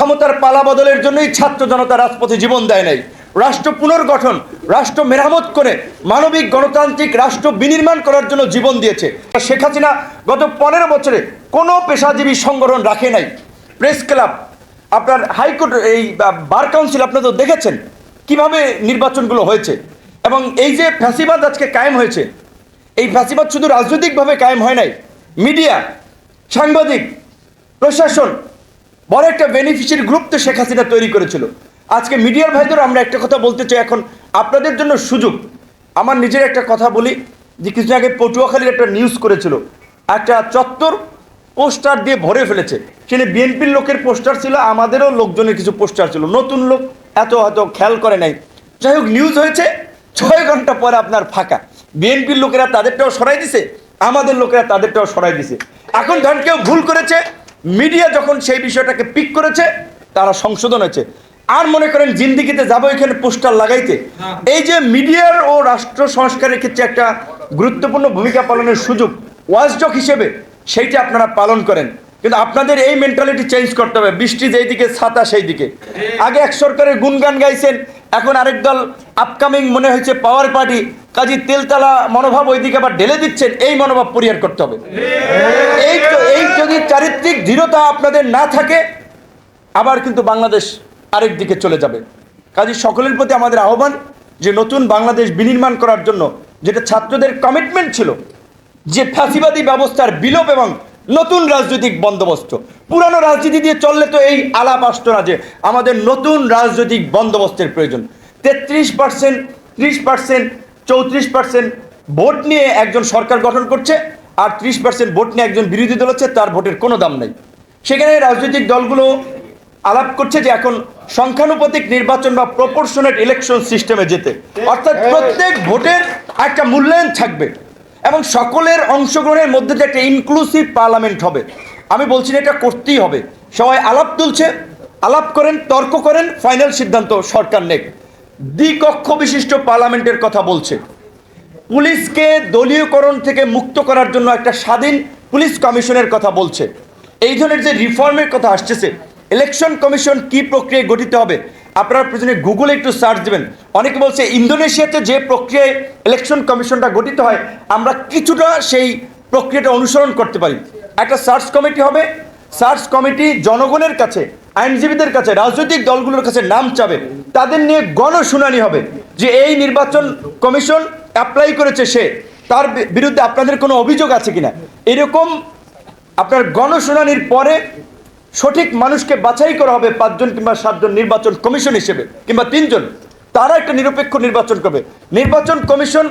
ক্ষমতার পালা বদলের জন্যই ছাত্র জনতা রাজপথে জীবন দেয় নাই। রাষ্ট্র পুনর্গঠন, রাষ্ট্র মেরামত করে মানবিক, গণতান্ত্রিক রাষ্ট্র বিনির্মাণ করার জন্য জীবন দিয়েছে। শেখ হাসিনা গত পনেরো বছরে কোনো পেশাজীবী সংগঠন রাখে নাই। প্রেস ক্লাব, আপনার হাইকোর্ট, এই বার কাউন্সিল আপনারা তো দেখেছেন কীভাবে নির্বাচনগুলো হয়েছে। এবং এই যে ফ্যাসিবাদ আজকে কায়েম হয়েছে, এই ফ্যাসিবাদ শুধু রাজনৈতিকভাবে কায়েম হয় নাই। মিডিয়া, সাংবাদিক, প্রশাসন বড় একটা বেনিফিশিয়ারি গ্রুপ তো শেখ হাসিনা তৈরি করেছিল। আজকে মিডিয়ার ভাইদের আমরা একটা কথা বলতে চাই এখন। আপনাদের জন্য সুযোগ। আমার নিজের একটা কথা বলি, যে কিছুদিন আগে পটুয়াখালীর একটা নিউজ করেছিল। একটা চত্বর পোস্টার দিয়ে ভরে ফেলেছে। সেখানে বিএনপির লোকের পোস্টার ছিল, আমাদেরও লোকজনের কিছু পোস্টার ছিল। নতুন লোক, এত হয়তো খেয়াল করে নাই। যাই হোক নিউজ হয়েছে, ছয় ঘণ্টা পরে আপনার ফাঁকা। বিএনপির লোকেরা তাদেরটাও সরাই দিছে, আমাদের লোকেরা তাদেরটাও সরাই দিছে। এখন ধরেন কেউ ভুল করেছে মিডিয়া যখন সেই বিষয়টাকে পিক করেছে তারা সংশোধন হয়েছে। আর মনে করেন জিন্দিগিতে যাব এখানে পোস্টার লাগাইতে। এই যে মিডিয়ার ও রাষ্ট্র সংস্কারের ক্ষেত্রে একটা গুরুত্বপূর্ণ ভূমিকা পালনের সুযোগ ওয়াজডক হিসেবে সেইটা আপনারা পালন করেন। কিন্তু আপনাদের এই মেন্টালিটি চেঞ্জ করতে হবে। বৃষ্টি যেই দিকে ছাতা সেই দিকে আগে এক সরকারের গুনগান গাইছেন এখন আরেক দল আপকামিং মনে হয়েছে পাওয়ার পার্টি কাজী তেলতলা মনোভাব ওইদিকে আবার ঢেলে দিচ্ছেন এই মনোভাব পরিহার করতে হবে। এই তো- এই যদি চারিত্রিক দৃঢ়তা আপনাদের না থাকে, আবার কিন্তু বাংলাদেশ আরেক দিকে চলে যাবে। কাজে সকলের প্রতি আমাদের আহ্বান যে নতুন বাংলাদেশ বিনির্মাণ করার জন্য যেটা ছাত্রদের কমিটমেন্ট ছিল, যে ফাঁসিবাদী ব্যবস্থার বিলোপ এবং নতুন রাজনৈতিক বন্দোবস্ত। পুরানো রাজনীতি দিয়ে চললে তো এই আলাপ আসতো না যে আমাদের নতুন রাজনৈতিক বন্দোবস্তের প্রয়োজন। তেত্রিশ পার্সেন্ট, ত্রিশ পার্সেন্ট, চৌত্রিশ পার্সেন্ট ভোট নিয়ে একজন সরকার গঠন করছে আর ত্রিশ পার্সেন্ট ভোট নিয়ে একজন বিরোধী দল হচ্ছে তার ভোটের কোনো দাম নেই। সেখানে রাজনৈতিক দলগুলো আলাপ করছে যে এখন সংখ্যানুপাতিক নির্বাচন বা প্রপোর্শনেট ইলেকশন সিস্টেমে যেতে। অর্থাৎ প্রত্যেক ভোটের একটা মূল্যায়ন থাকবে এবং সকলের অংশগ্রহণের মধ্যে যে একটা ইনক্লুসিভ পার্লামেন্ট হবে। আমি বলছি না এটা করতেই হবে। সবাই আলাপ তুলছে আলাপ করেন তর্ক করেন ফাইনাল সিদ্ধান্ত সরকার নেক। দ্বিকক্ষ বিশিষ্ট পার্লামেন্টের কথা বলছে। পুলিশকে দলীয়করণ থেকে মুক্ত করার জন্য একটা স্বাধীন পুলিশ কমিশনের কথা বলছে। এই ধরনের যে রিফর্মের কথা আসতেছে, ইলেকশন কমিশন কি প্রক্রিয়ায় গঠিত হবে, আপনারা প্রয়োজনে গুগলে একটু সার্চ দেবেন। অনেকে বলছে, ইন্দোনেশিয়াতে যে প্রক্রিয়ায় ইলেকশন কমিশনটা গঠিত হয়, আমরা কিছুটা সেই প্রক্রিয়াটা অনুসরণ করতে পারি। একটা সার্চ কমিটি হবে, সার্চ কমিটি জনগণের কাছে, আইনজীবীদের কাছে, রাজনৈতিক দলগুলোর কাছে নাম চাবে। তাদের নিয়ে গণশুনানি হবে যে এই নির্বাচন কমিশন অ্যাপ্লাই করেছে সে, তার বিরুদ্ধে আপনাদের কোনো অভিযোগ আছে কিনা? এরকম আপনার গণশুনানির পরে সঠিক মানুষকে বাছাই করা হবে পাঁচজন কিংবা সাতজন নির্বাচন কমিশন হিসেবে, কিংবা তিনজন। তারা একটা নিরপেক্ষ নির্বাচন করবে। নির্বাচন কমিশন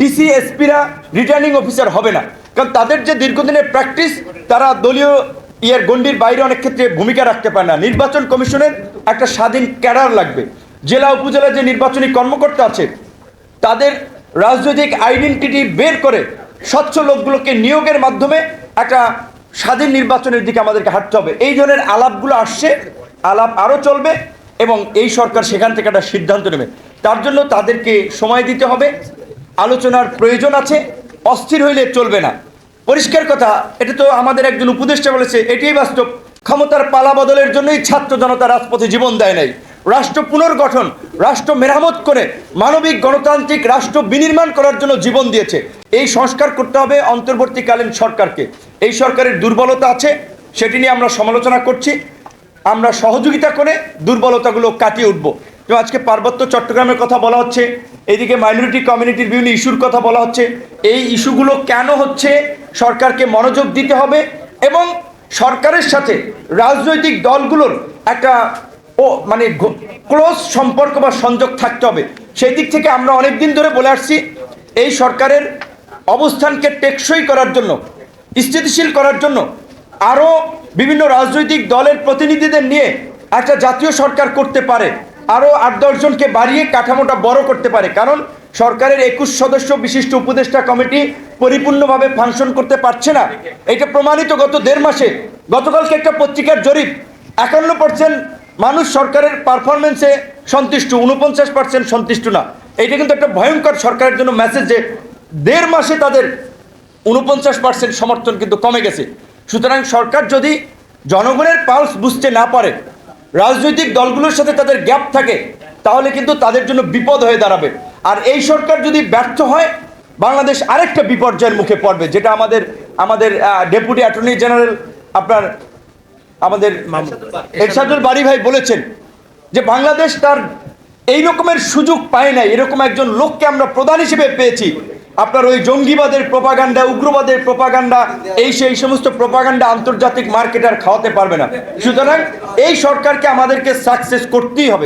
ডিসি এসপিরা রিটার্নিং অফিসার হবে না। কারণ তাদের যে দীর্ঘদিনের প্র্যাকটিস তারা দলীয় ইয়ের গণ্ডির বাইরে অনেক ক্ষেত্রে ভূমিকা রাখতে পারে না। নির্বাচন কমিশনের একটা স্বাধীন ক্যাডার লাগবে। জেলা, উপজেলা যে নির্বাচনী কর্মকর্তা আছে, তাদের রাজনৈতিক আইডেন্টিটি বের করে স্বচ্ছ লোকগুলোকে নিয়োগের মাধ্যমে একটা স্বাধীন নির্বাচনের দিকে আমাদেরকে হাঁটতে হবে। এই ধরনের আলাপগুলো আসছে, আলাপ আরও চলবে এবং এই সরকার সেখান থেকে একটা সিদ্ধান্ত নেবে। তার জন্য তাদেরকে সময় দিতে হবে, আলোচনার প্রয়োজন আছে, অস্থির হইলে চলবে না। পরিষ্কার কথা, এটা তো আমাদের একজন উপদেষ্টা বলেছে, এটাই বাস্তব। ক্ষমতার পালা বদলের জন্যই ছাত্র জনতা রাজপথে জীবন দেয় নাই। রাষ্ট্র পুনর্গঠন, রাষ্ট্র মেরামত করে মানবিক গণতান্ত্রিক রাষ্ট্র বিনির্মাণ করার জন্য জীবন দিয়েছে। এই সংস্কার করতে হবে অন্তর্বর্তীকালীন সরকারকে। এই সরকারের দুর্বলতা আছে, সেটি নিয়ে আমরা সমালোচনা করছি। আমরা সহযোগিতা করে দুর্বলতাগুলো কাটিয়ে উঠবো। যেমন আজকে পার্বত্য চট্টগ্রামের কথা বলা হচ্ছে, এদিকে মাইনরিটি কমিউনিটির বিভিন্ন ইস্যুর কথা বলা হচ্ছে। এই ইস্যুগুলো কেন হচ্ছে, সরকারকে মনোযোগ দিতে হবে এবং সরকারের সাথে রাজনৈতিক দলগুলোর একটা ও মানে ক্লোজ সম্পর্ক বা সংযোগ থাকতে হবে। সেই দিক থেকে আমরা অনেক দিন ধরে বলে আসছি, এই সরকারের অবস্থানকে টেকসই করার জন্য, স্থিতিশীল করার জন্য আরও বিভিন্ন রাজনৈতিক দলের প্রতিনিধিদের নিয়ে একটা জাতীয় সরকার করতে পারে, আরও আট দশজনকে বাড়িয়ে কাঠামোটা বড় করতে পারে। কারণ সরকারের একুশ সদস্য বিশিষ্ট উপদেষ্টা কমিটি পরিপূর্ণভাবে ফাংশন করতে পারছে না। এটা প্রমাণিত গত দেড় মাসে। গতকালকে একটা পত্রিকার জরিপ, একান্ন পার্সেন্ট মানুষ সরকারের পারফরমেন্সে সন্তুষ্ট, উনপঞ্চাশ পার্সেন্ট সন্তুষ্ট না। এটা কিন্তু একটা ভয়ঙ্কর সরকারের জন্য মেসেজ যে দেড় মাসে তাদের উনপঞ্চাশ পার্সেন্ট সমর্থন কিন্তু কমে গেছে। সুতরাং সরকার যদি জনগণের পালস বুঝতে না পারে, রাজনৈতিক দলগুলোর সাথে তাদের গ্যাপ থাকে, তাহলে কিন্তু তাদের জন্য বিপদ হয়ে দাঁড়াবে। আর এই সরকার যদি ব্যর্থ হয়, বাংলাদেশ আরেকটা বিপর্যয়ের মুখে পড়বে, যেটা আমাদের আমাদের ডেপুটি অ্যাটর্নি জেনারেল আপনার আমাদের এরশাদুল বাড়ি ভাই বলেছেন যে বাংলাদেশ তার এই রকমের সুযোগ পায় নাই, এরকম একজন লোককে আমরা প্রধান হিসেবে পেয়েছি। আপনার ওই জঙ্গিবাদের প্রপাগান্ডা, উগ্রবাদের প্রপাগান্ডা, এই সেই সমস্ত প্রপাগান্ডা আন্তর্জাতিক মার্কেট আর খাওয়াতে পারবে না। সুতরাং এই সরকারকে আমাদেরকে সাকসেস করতেই হবে।